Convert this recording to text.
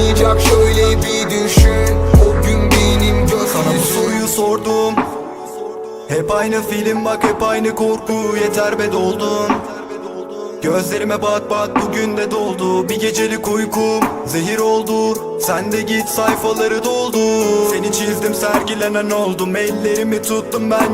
yüzün kalmayacak şöyle bir düşün. O gün benim Sana bu soruyu sordum. Hep aynı film bak hep aynı korku. Yeter be doldun Gözlerime bak bak bugün de doldu. Bir gecelik uykum zehir oldu. Sen de git sayfaları doldu. Seni çizdim sergilenen oldum. Ellerimi tuttum ben